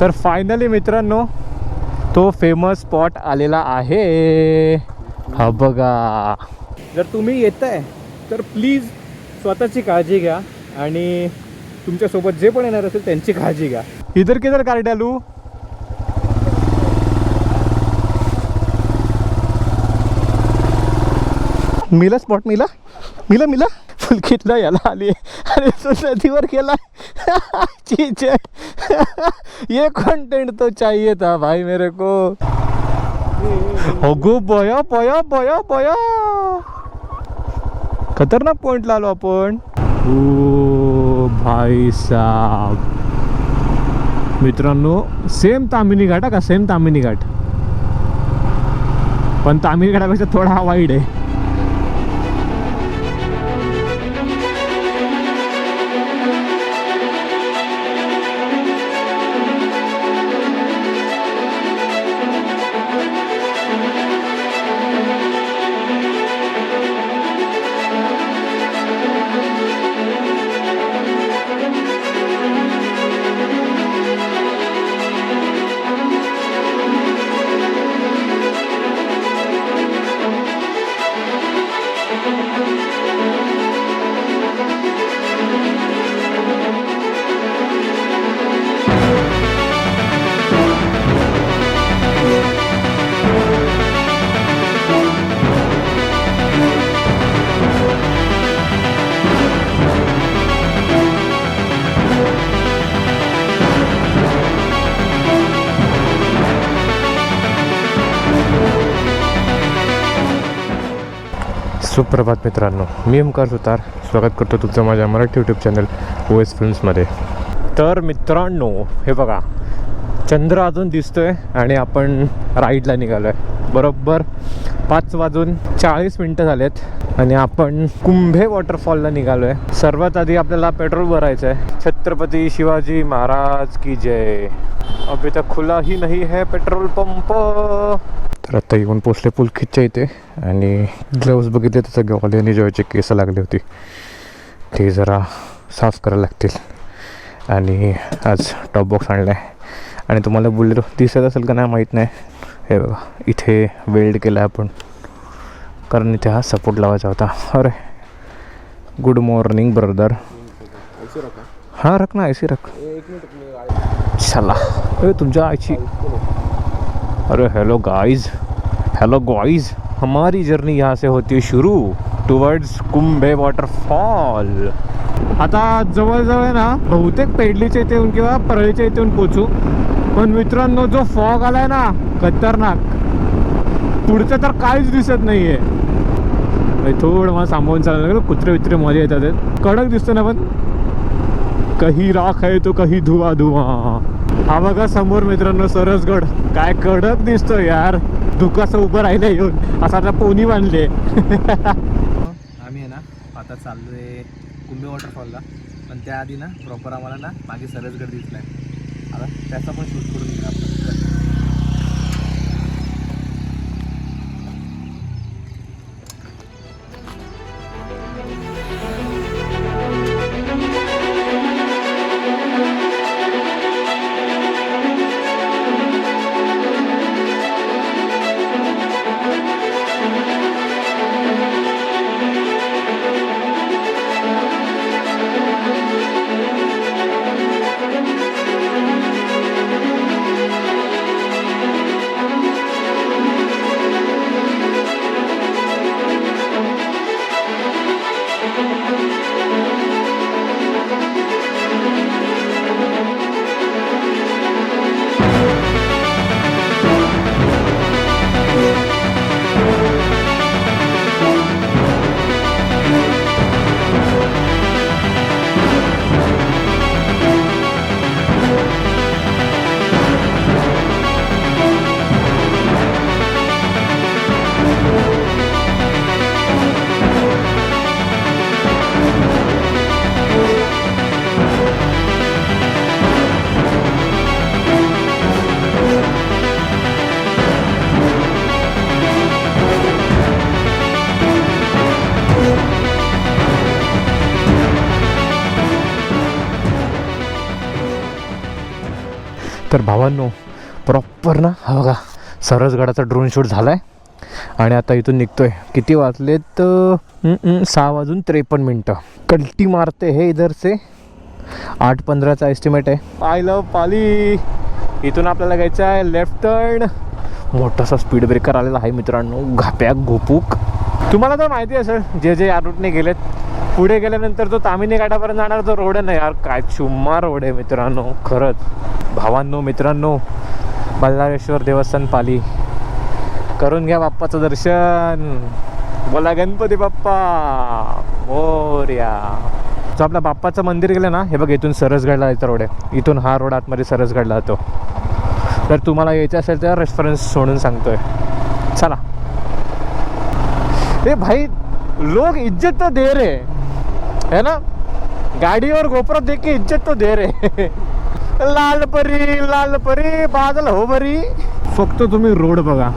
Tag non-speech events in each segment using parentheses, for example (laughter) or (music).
तर फायनली मित्रांनो तो फेमस स्पॉट आलेला आहे. हा बघा. जर तुम्ही येत आहे तर प्लीज स्वतःची काळजी घ्या आणि तुमच्यासोबत जे पण येणार असेल त्यांची काळजी घ्या. इधर किधर कार मिला स्पॉट मिला? मिला मिला? फुलकितला याला आली अरे तो नदीवर गेला चीज ये कंटेंट तो चाहिए था भाई मेरे को. हो, अगो बया बया बया बया. खतरनाक पॉइंटला आलो आपण. ओ भाई साहब. मित्रांनो सेम तामिनी घाट हा का? सेम तामिनी घाट. पण तामिनी घाटापेक्षा थोडा हा वाईड आहे. सुप्रभात मित्रांनो मी ओमकार सुतार. स्वागत करतो तुमचं माझ्या Marathi YouTube channel O S फिल्म्समध्ये तर मित्रांनो हे बघा चंद्र अजून दिसतोय आणि आपण राईडला निघालो आहे बरोबर पाच वाजून चाळीस मिनटं झालेत आणि आपण कुंभे वॉटरफॉलला निघालो आहे सर्वात आधी आपल्याला पेट्रोल भरायचं आहे छत्रपती शिवाजी महाराज की जय. अभी तक खुला ही नाही है पेट्रोल पंप तर आत्ता येऊन पोचले पुलखितच्या इथे आणि ग्लव्स बघितले तर सगळे ऑलियनी जॉयचे केस लागले होते. ते जरा साफ करायला लागतील. आणि आज टॉप बॉक्स आणला आहे आणि तुम्हाला बुलेरो दिसत असेल का नाही माहीत नाही. हे बघा इथे वेल्ड केला आहे आपण. कारण इथे हा सपोर्ट लावायचा होता. अरे गुड मॉर्निंग ब्रदर हां रख ना आयसी रख. चला. तुमच्या आईची अरे हेलो गाइस हेलो गाइस हमारी जर्नी यहाँ से होती है शुरू टुवर्ड्स कुंभे वॉटरफॉल आता जवळजवळ आहे ना बहुतेक पेडलीच्या इथे येऊन किंवा परळीच्या इथून पोचू पण मित्रांनो जो फॉग आलाय ना खतरनाक. पुढचं तर काहीच दिसत नाहीये. थोडं मला सांभाळून चालायला लागलं. कुत्रे वित्रे मध्ये येतात. कडक दिसतो ना पण. कही राख आहे तो कही धुवा धुवा हा बघा समोर मित्रांनो सरसगड. काय कडक दिसतो यार. धुकाचं उभं राहिलं येऊन. असं आता पोनी बांधले. आम्ही आहे ना आता चाललोय कुंभे वॉटरफॉलला पण त्याआधी ना प्रॉपर आम्हाला ना मागे सरसगड दिसलाय. आता त्याचा पण शूट करून घेऊ आपण तर भावांनो प्रॉपर ना? हा बघा सरसगडाचा ड्रोन शूट झाला आहे आणि आता इथून निघतो आहे किती वाजलेत सहा वाजून त्रेपन्न मिनटं. कल्टी मारते हे इधरचे. आठ पंधराचा एस्टिमेट आहे. I love Pali. इथून आपल्याला घ्यायचं आहे लेफ्ट टर्न मोठासा स्पीड ब्रेकर आलेला आहे मित्रांनो. घाप्या घोपूक. तुम्हाला तर माहिती असेल जे जे या रूटने गेलेत पुढे गेल्यानंतर तो तामिनी घाटापर्यंत जाणार तो रोड आहे ना यार. काय चुम्मा रोड आहे मित्रांनो. खरंच. भावांनो मित्रांनो बल्लाळेश्वर देवस्थान पाली. करून घ्या बाप्पाचं दर्शन. बोला गणपती बाप्पा. मोर्या. जो आपल्या बाप्पाचं मंदिर गेलं ना हे बघ इथून सरसगडला येतो रोड आहे इथून हा रोड आतमध्ये सरसगडला जातो. तर तुम्हाला यायचं असेल तर रेफरन्स सोडून सांगतोय. चला. ए भाई लोग इज्जत तो दे रहे है ना? गाड़ी और गोप्रो देख के इज्जत तो दे रहे (laughs) लाल परी लाल परी बादल हो बरी फक्त तुम्ही रोड बघा.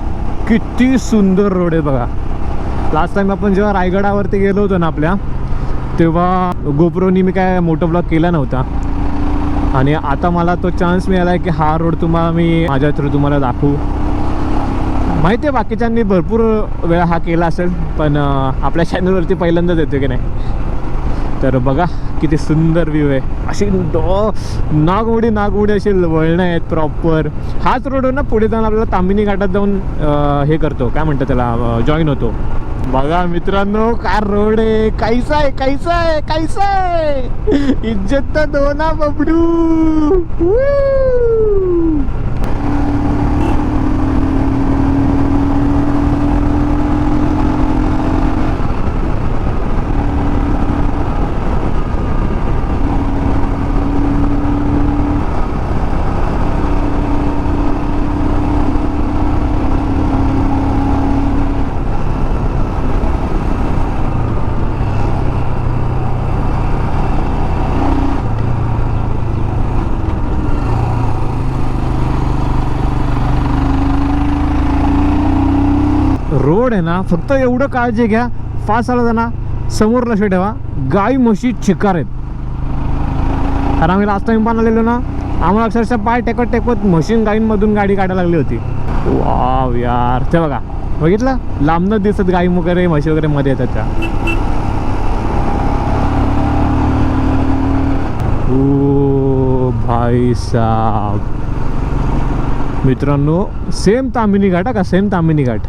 किती सुंदर रोड आहे बघा. लास्ट टाइम आपण जेव्हा रायगडावरती गेलो होतो ना आपल्या तेव्हा गोप्रोनी मी काय मोटर ब्लॉग केला नव्हता. आणि आता मला तो चान्स मिळाला आहे की हा रोड तुम्हाला मी माझ्या थ्रू तुम्हाला दाखवू. माहिती आहे बाकीच्यांनी भरपूर वेळा हा केला असेल पण आपल्या चॅनलवरती पहिल्यांदाच येतो की नाही. तर बघा. किती सुंदर व्ह्यू आहे. अशी डो नागमोडी नागमोडी अशी वळणं आहेत प्रॉपर हाच रोड ना पुढे जाऊन आपल्याला तांबिनी घाटात जाऊन हे करतो. काय म्हणतात त्याला? जॉईन होतो. बघा मित्रांनो काय रोड आहे. काहीसा आहे काहीसा आहे काहीसा आहे. इज्जत तर दोना बबडू Woo! रोड आहे ना फक्त एवढं काळजी घ्या फास्ट आला जाणार. समोर लक्ष ठेवा. गाई म्हशी चिकार आहेत. कारण आम्ही लास्ट टाइम पण आलेलो ना आम्हाला अक्षरशः पाय टेकत टेकत मशीन गाईंमधून गाडी काढायला लागली होती. वाव यार. ते बघा बघितलं? लांबनं दिसत गाई वगैरे म्हशी वगैरे मध्ये येतात त्या. ओ भाई साहेब. मित्रांनो सेम तामिनी घाट हा का? सेम तामिनी घाट.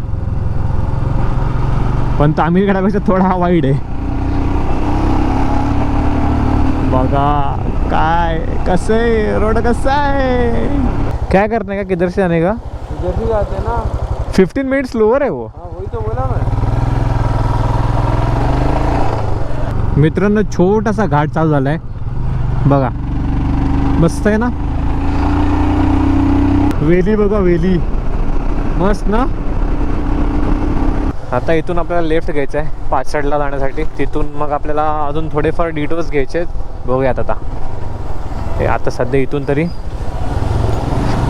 पण तामिनी घाटापेक्षा थोडा हा वाईड आहे. बघा काय कसं आहे? रोड कसा आहे? क्या करने का? किधर से का? इधर जाते हैं ना। फिफ्टीन मिनट्स लोअर है वो. हाँ वही तो बोला मैं। मित्रांनो छोटासा घाट चालू झालाय. बघा. मस्त आहे ना? वेली बघा वेली. मस्त ना? आता इथून आपल्याला लेफ्ट घ्यायचं आहे पाचडला जाण्यासाठी. तिथून मग आपल्याला अजून थोडेफार डिटोर्स घ्यायचे आहेत. बघूयात आता. हे आता सध्या इथून तरी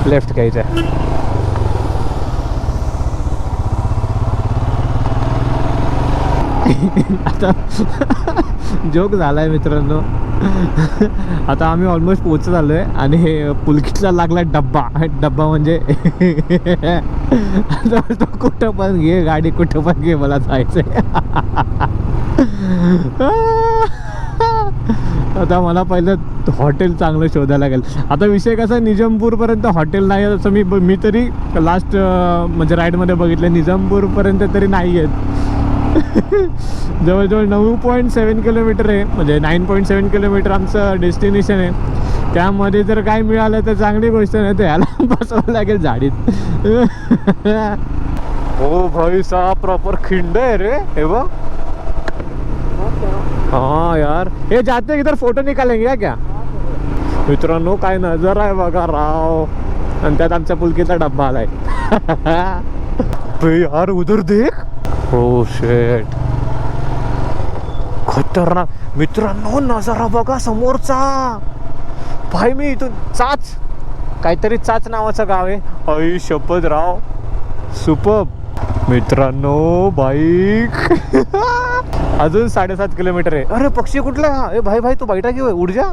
लेफ्ट घ्यायचं आहे. (laughs) आता (laughs) जोक झालाय मित्रांनो. (laughs) आता आम्ही ऑलमोस्ट पोच आलो आहे आणि हे पुलकीतला लागला डब्बा. डब्बा म्हणजे (laughs) आता कुठं पण घे गाडी कुठं पण घे मला जायचंय. (laughs) आता मला पहिलं हॉटेल चांगलं शोधायला लागेल. आता विषय कसा निजामपूरपर्यंत हॉटेल नाही आहे असं मी मी तरी लास्ट म्हणजे राईडमध्ये बघितलं निजामपूरपर्यंत तरी नाही आहेत (laughs) जवळजवळ नऊ पॉईंट सेवन किलोमीटर आहे. म्हणजे नाईन पॉईंट सेवन किलोमीटर आमचं डेस्टिनेशन आहे. त्यामध्ये जर काय मिळालं तर चांगली गोष्ट नाही तर ह्याला (laughs) बसवावं लागेल झाडीत. (laughs) हो भाई सा प्रॉपर खिंड आहे रे. हे बघ. हा यार. हे जाते इतर फोटो निकालेंगे या क्या? मित्रांनो काय नजर आहे बघा राव. आणि त्यात आमच्या पुलकीचा डब्बा आलाय. यार उधर देख. Oh, हो शेट खतरनाक. मित्रांनो नजारा बघा समोरचा. भाई मी इथून चाच. काहीतरी चाच नावाचं गाव आहे. अई शपथ राव मित्रांनो बाईक. (laughs) अजून साडेसात किलोमीटर आहे. अरे पक्षी कुठला? ए भाई भाई तू बैठा घेऊ? उडजा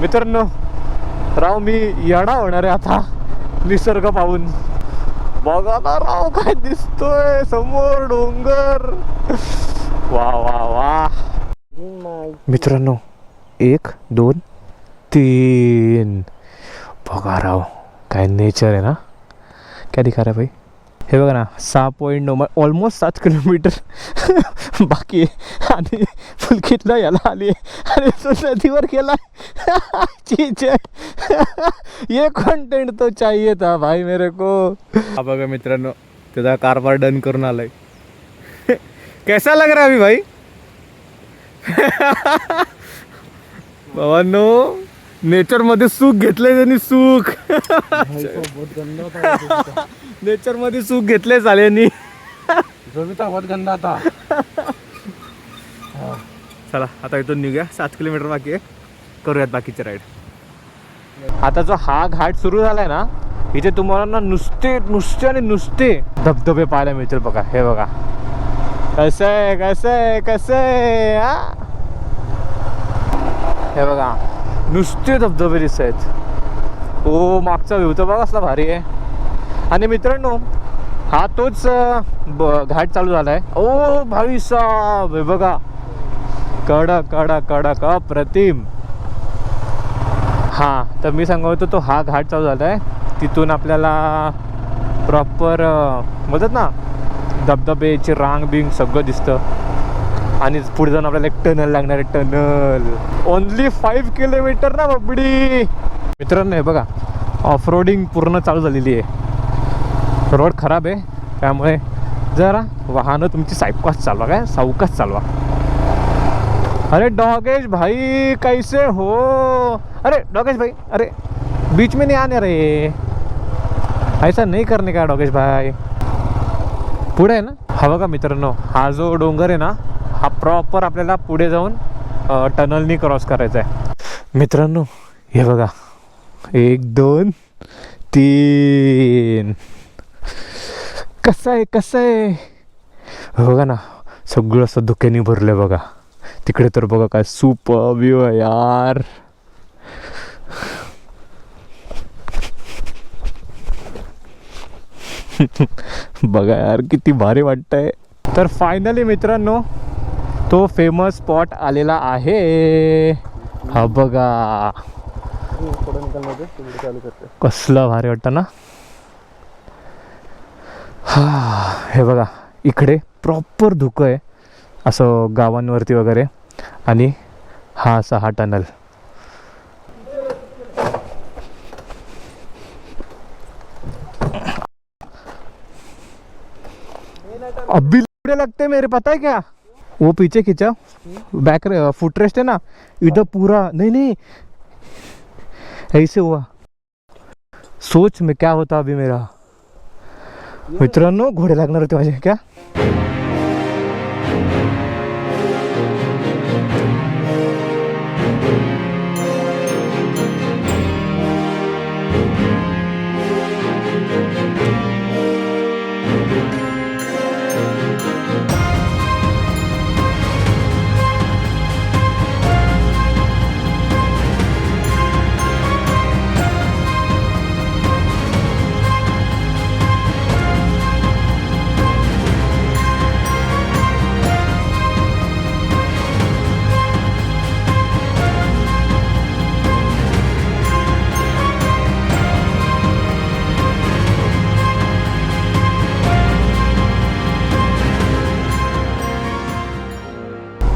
मित्रांनो राव मी येणार होणार आहे आता. निसर्ग पाहून. बघा ना राव काय दिसतोय. समोर डोंगर. वा वा वा. मित्रांनो एक दोन तीन. बघा राव काय नेचर आहे ना? काय दिखा रहा भाई? हे बघा ना सहा पॉईंट नऊ ऑलमोस्ट सात किलोमीटर (laughs) बाकी आणि फुलकीतला याला आली. आणि तो नदीवर गेला ये कॉन्टेंट तो चाहिए था भाई मेरे को. हा बघा मित्रांनो त्याचा कारभार डन करून आलाय. (laughs) कैसा लग रहा है अभी भाई? (laughs) भवानो नेचरमध्ये सुख घेतलंय त्यांनी सुख. नेचरमध्ये सुख घेतले झाल्यानी बहुत गंदा था. चला आता इथून निघूया. सात किलोमीटर बाकी आहे. करूयात बाकीचे राईड आता जो हा घाट सुरू झालाय ना इथे तुम्हाला ना नुसते नुसते आणि नुसते धबधबे पाहायला मिळतील बघा. हे बघा. कसं आहे कसं आहे कसं आहे? हे बघा. नुसते धबधबे दिसत आहेत ओ मागचा व्ह्यू तर बघा असला भारी आहे. आणि मित्रांनो हा तोच ब- घाट चालू झाला आहे ओ भावी साब हे बघा. कडक कडक कडक अप्रतिम हा तर मी सांगतो होतो तो हा घाट चालू झाला आहे तिथून आपल्याला प्रॉपर बोलतात ना धबधबेची रांग बिंग सगळं दिसतं. आणि पुढे जाऊन आपल्याला एक टनल लागणार आहे टनल. ओनली फाईव्ह किलोमीटर ना बबडी मित्रांनो हे बघा. ऑफ रोडिंग पूर्ण चालू झालेली आहे. रोड खराब आहे. त्यामुळे जरा वाहनं तुमची सावकाश चालवा काय? सावकाश चालवा. अरे डॉगेश भाई कैसे हो? अरे डॉगेश भाई अरे बीच में नहीं आने रे ऐसा नाही करणे का डॉगेश भाई. पुढे आहे ना? हवं का मित्रांनो हा जो डोंगर आहे ना हा प्रॉपर आपल्याला पुढे जाऊन टनलनी क्रॉस करायचा आहे मित्रांनो हे बघा. एक दोन तीन. कसं आहे कसं आहे? हो, बघा ना. सगळं असं धुक्याने भरलं बघा. तिकडे तर बघा काय सुपर व्ह्यू आहे यार. (laughs) बघा यार किती भारी वाटतंय. तर फायनली मित्रांनो तो फेमस स्पॉट आलेला आहे. हा बघा. कसलं भारी वाटतं ना? हा हे बघा इकडे प्रॉपर धुकं आहे. असं गावांवरती वगैरे. आणि हा असा हा टनल अभी लगते मेरे पता है क्या? वो पीछे खींचा। बैक फुट रेस्ट है ना? इधर पूरा नहीं नहीं। ऐसे हुआ। सोच में क्या होता अभी मेरा? मित्रांनो घोडे लागणार होते माझे क्या?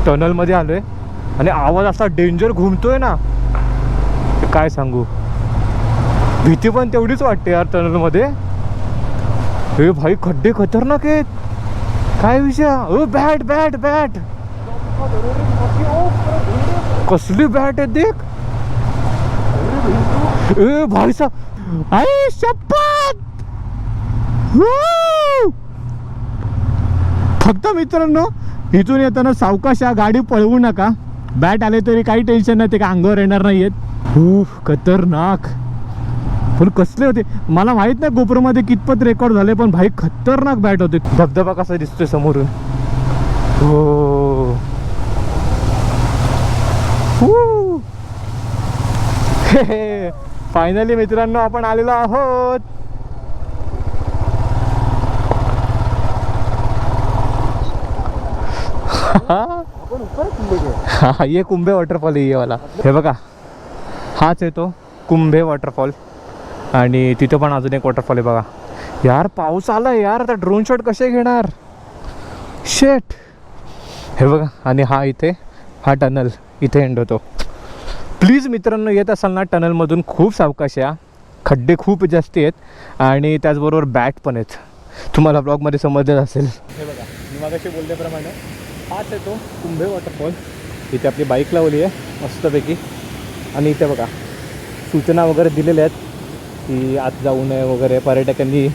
टनलमध्ये आलो आहे आणि आवाज असा डेंजर घुमतोय ना. ते काय सांगू? भीती पण तेवढीच वाटते यार टनलमध्ये. हे भाई खड्डे खतरनाक आहेत. काय विषय? ओ बॅट बॅट बॅट कसली बॅट आहे देख. ए भाई साहब आई शपथ! फक्त मित्रांनो इथून येताना सावकाश या गाडी पळवू नका. बॅट आले तरी काही टेन्शन नाही ते का अंगावर येणार नाहीयेत. खूप खतरनाक. पण कसले होते? मला माहीत नाही गोप्रोमध्ये कितपत रेकॉर्ड झाले पण भाई खतरनाक बॅट होते. धबधबा कसा दिसतोय समोरून. हो. फायनली (laughs) मित्रांनो आपण आलेलो आहोत. हा ये कुंभे वॉटरफॉल आहे ये वाला. हे बघा. हाच आहे तो कुंभे वॉटरफॉल आणि तिथं पण अजून एक वॉटरफॉल आहे बघा. यार पाऊस आला यार आता ड्रोन शॉट कसे घेणार? शेट हे बघा आणि हा इथे हा टनल इथे एंड होतो. प्लीज मित्रांनो येत असाल ना टनलमधून खूप सावकाश या. खड्डे खूप जास्ती आहेत. आणि त्याचबरोबर बॅट पण आहेत. तुम्हाला ब्लॉगमध्ये समजलं असेल. हे बघा मी मागाशी बोलल्याप्रमाणे हाच आहे तो कुंभे वॉटरफॉल इथे आपली बाईक लावली आहे मस्तपैकी. आणि इथे बघा सूचना वगैरे दिलेल्या आहेत की आत जाऊ नये वगैरे. पर्यटकांनी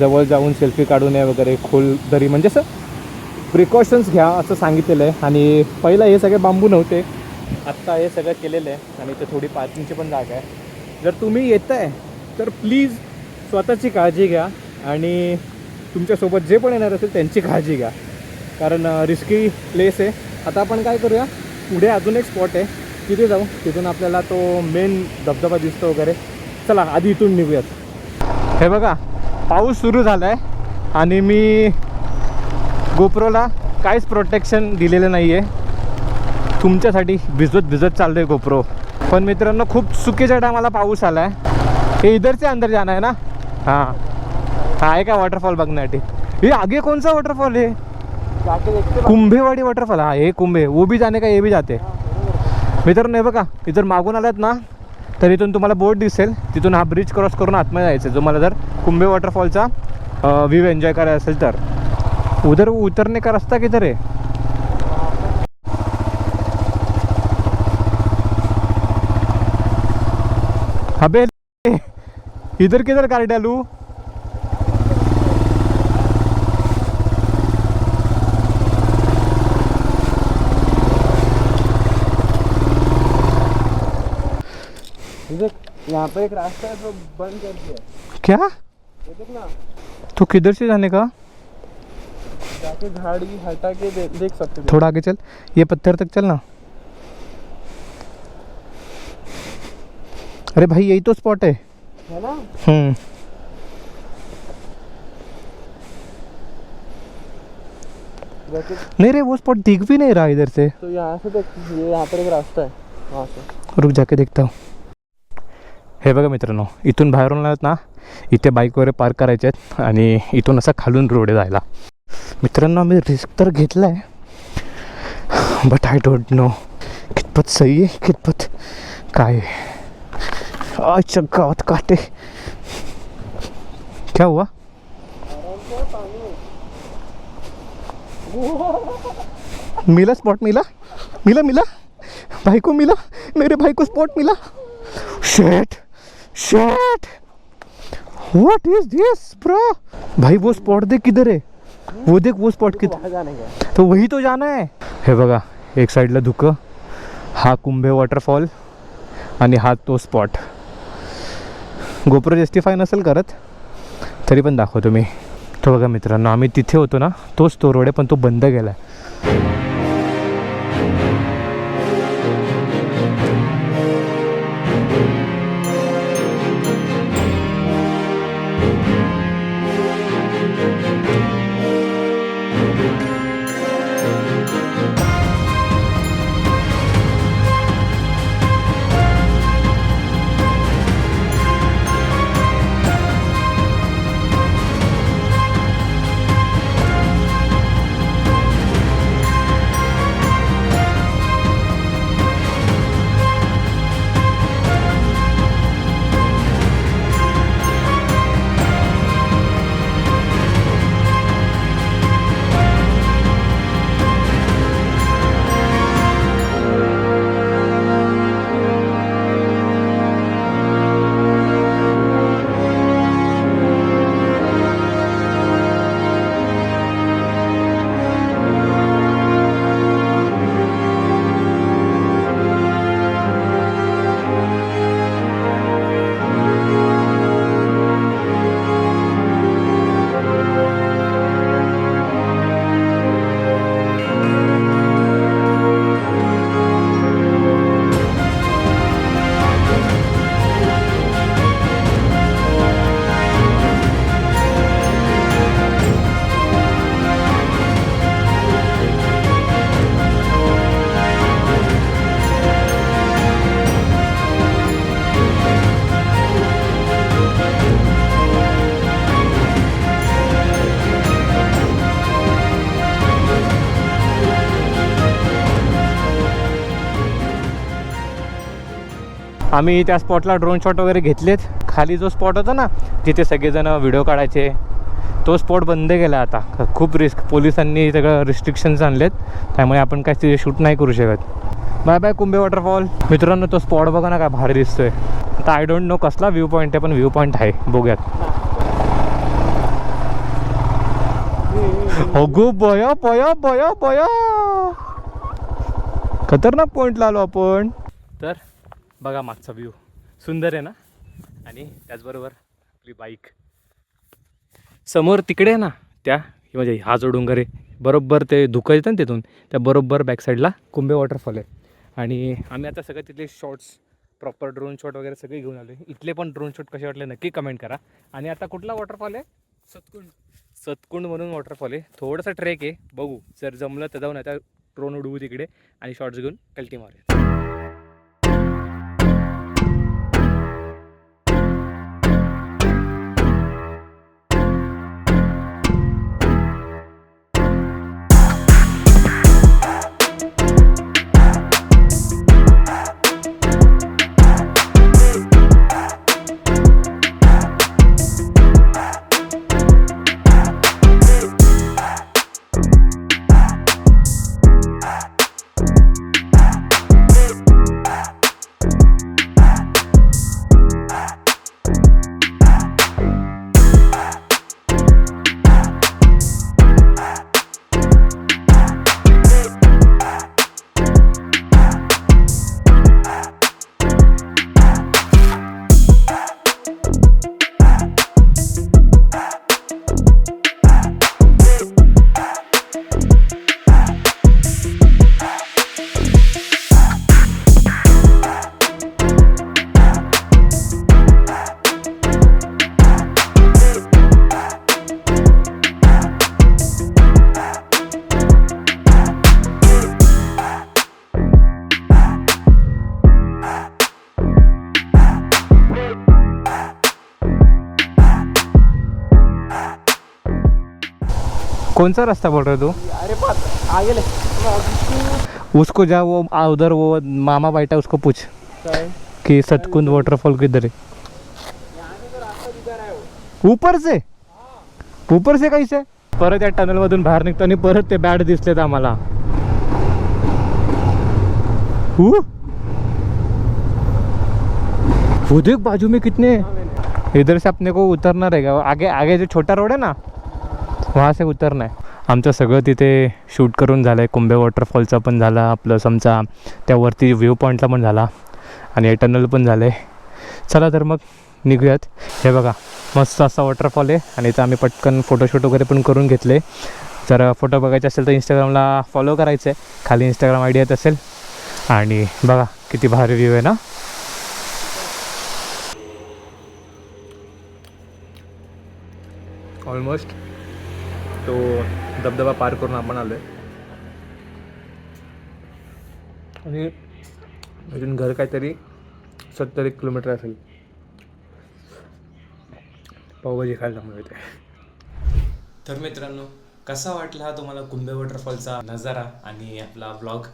जवळ जाऊन सेल्फी काढू नये वगैरे खोल दरी. म्हणजे असं प्रिकॉशन्स घ्या असं सांगितलेलं आहे. आणि पहिला हे सगळे बांबू नव्हते आत्ता हे सगळं केलेलं आहे. आणि इथे थोडी पार्किंगची पण जागा आहे. जर तुम्ही येत आहे तर प्लीज स्वतःची काळजी घ्या. आणि तुमच्यासोबत जे पण येणार असेल त्यांची काळजी घ्या. कारण रिस्की प्लेस आहे. आता आपण काय करूया पुढे अजून एक स्पॉट आहे. तिथे जाऊ. तिथून आपल्याला तो मेन धबधबा दिसतो वगैरे. चला आधी इथून निघूयात. हे बघा पाऊस सुरू झाला आहे आणि मी गोप्रोला काहीच प्रोटेक्शन दिलेलं नाही आहे तुमच्यासाठी भिजत भिजत चाललो आहे गोप्रो. पण मित्रांनो खूप चुकीच्या टायमाला पाऊस आला आहे हे इधरचे अंदर जाणं आहे ना? हां. हा आहे का वॉटरफॉल बघण्यासाठी? हे आगे कोणचा वॉटरफॉल आहे? कुंभेवाडी वॉटरफॉल हा हे कुंभे. वो भी जाने का हे बी जाते. मित्रांनो हे बघा इथं मागून आलात ना तर इथून तुम्हाला बोट दिसेल. तिथून हा ब्रिज क्रॉस करून आतमध्ये जायचं जो मला जर कुंभे वॉटरफॉलचा व्ह्यू एन्जॉय करायचा असेल तर. उधर उतरणे का रस्ता किधर आहे? अबे इधर किधर गाडी डालू यहाँ पे एक रास्ता है जो बंद कर दिया क्या? ये देख तो किधर से जाने का? जाके झाड़ी हटा के दे, देख सकते हो। थोड़ा आगे चल। ये पत्थर तक चलना। अरे भाई यही तो स्पॉट है। है ना? हम्म। नहीं रे वो स्पॉट दिख भी नहीं रहा इधर से। तो यहाँ से देख ये यहाँ पर एक रास्ता है। वहाँ से। रुक जाके देखता हूँ। हे बघा मित्रांनो इथून बाहेरून आलात ना इथे बाईक वगैरे पार्क करायचे आहेत आणि इथून असा खालून रोड जायला. मित्रांनो आम्ही रिस्क तर घेतला आहे बट आय डोंट नो कितपत सही आहे कितपत काय अच्छा गावात काटे. क्या हुआ? मिला स्पॉट मिला? मिला मिला? भाई को मिला? मेरे भाई को स्पॉट मिला? शेट शेट व्हाट इज दिस ब्रो भाई वो स्पॉट देख किधर है? वो देख वो स्पॉट किधर? तो वही तो जाना आहे हे बघा एक साईडला धुकं. हा कुंभे वॉटरफॉल आणि हा तो स्पॉट गोप्रो जस्टिफाय नसेल करत तरी पण दाखवतो मी. तो बघा मित्रांनो आम्ही तिथे होतो ना तोच तो रोड आहे पण तो बंद गेला आहे आम्ही त्या स्पॉटला ड्रोन शॉट वगैरे घेतलेत. खाली जो स्पॉट होता ना जिथे सगळेजण व्हिडिओ काढायचे. तो स्पॉट बंद केला आता. खूप रिस्क पोलिसांनी सगळं रिस्ट्रिक्शन्स आणलेत. त्यामुळे आपण काय तिथे शूट नाही करू शकत. बाय बाय कुंभे वॉटरफॉल मित्रांनो तो स्पॉट बघा ना काय भारी दिसतोय. आता आय डोंट नो कसला व्ह्यू पॉईंट आहे पण व्ह्यू पॉईंट आहे. बघूयात. हो अगो बया बया बया बया. खतरनाक पॉईंटला आलो आपण. तर बघा मागचा व्ह्यू सुंदर आहे ना? आणि त्याचबरोबर आपली बाईक समोर तिकडे आहे ना त्या म्हणजे हा जो डोंगर आहे बरोबर ते धुकं येतं ना तिथून त्या बरोबर बॅक साईडला कुंभे वॉटरफॉल आहे. आणि आम्ही आता सगळे तिथले शॉर्ट्स प्रॉपर ड्रोन शॉट वगैरे सगळे घेऊन आलो इथले पण ड्रोन शॉट कसे वाटले नक्की कमेंट करा. आणि आता कुठला वॉटरफॉल आहे? सतकुंड. सतकुंड म्हणून वॉटरफॉल आहे. थोडासा ट्रेक आहे. बघू. जर जमलं तर जाऊन आता ड्रोन उडवू तिकडे आणि शॉर्ट्स घेऊन कल्टी मारूया. कौन सा रास्ता बोल रहे हो तू? अरे पाच आगे ले उसको जा वो आ, उधर वो मामा बैठा उसको पूछ. की कि सतकुंद वाटरफॉल किधर है? ऊपर से? ऊपर से कैसे परत या टनल मधून बाहेर निघताना परत ते बॅड दिसलेत आम्हाला. उदय बाजू में कितने? इधर से अपने को उतरना रहेगा. आगे आगे जो छोटा रोड है ना वहाँ से उतरना नाही. आमचं सगळं तिथे शूट करून झालं आहे कुंभे वॉटरफॉलचा पण झाला प्लस आमचा त्यावरती व्ह्यू पॉईंटला पण झाला आणि हे टनल पण झालं आहे चला तर मग निघूयात. हे बघा मस्त असा वॉटरफॉल आहे आणि इथं आम्ही पटकन फोटोशूट वगैरे पण करून घेतले. जर फोटो बघायचे असेल तर इंस्टाग्रामला फॉलो करायचं. आहे खाली इंस्टाग्राम आय डी येत असेल. आणि बघा किती भारी व्ह्यू आहे ना? ऑलमोस्ट तो धबधबा पार करून आपण आलो आहे आणि अजून घर काहीतरी सत्तर एक किलोमीटर असेल. पावभाजी खायला मिळते तर मित्रांनो कसा वाटला हा तुम्हाला कुंभे वॉटरफॉलचा नजारा आणि आपला ब्लॉग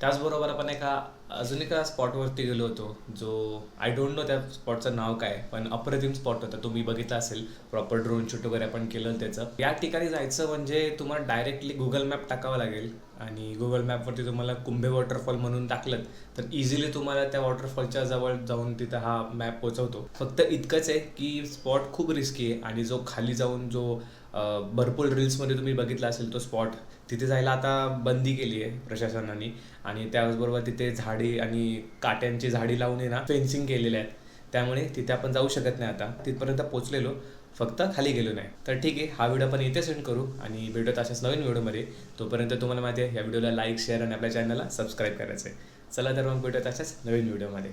त्याचबरोबर आपण एका अजून एका स्पॉटवरती गेलो होतो जो आय डोंट नो त्या स्पॉटचं नाव काय पण अप्रतिम स्पॉट होता. तुम्ही बघितला असेल प्रॉपर ड्रोन शूट वगैरे आपण केलं त्याचं. या ठिकाणी जायचं म्हणजे तुम्हाला डायरेक्टली गुगल मॅप टाकावा लागेल. आणि गुगल मॅपवरती तुम्हाला कुंभे वॉटरफॉल म्हणून टाकलं तर इझिली तुम्हाला त्या वॉटरफॉलच्या जवळ जाऊन तिथं हा मॅप पोचवतो फक्त इतकंच आहे की स्पॉट खूप रिस्की आहे. आणि जो खाली जाऊन जो भरपूर रील्समध्ये तुम्ही बघितला असेल तो स्पॉट तिथे जायला आता बंदी केली आहे प्रशासनाने. आणि त्याचबरोबर तिथे झाडी आणि काट्यांची झाडी लावून आहे ना फेन्सिंग केलेल्या आहेत. त्यामुळे तिथे आपण जाऊ शकत नाही आता. तिथपर्यंत पोचलेलो. फक्त खाली गेलो नाही. तर ठीक आहे हा व्हिडिओ आपण इथे सेंड करू आणि भेटत अशाच नवीन व्हिडिओमध्ये. तोपर्यंत तुम्हाला माहिती आहे या व्हिडिओला लाईक शेअर आणि आपल्या चॅनलला सबस्क्राईब करायचं आहे चला तर मग भेटत अशाच नवीन व्हिडिओमध्ये.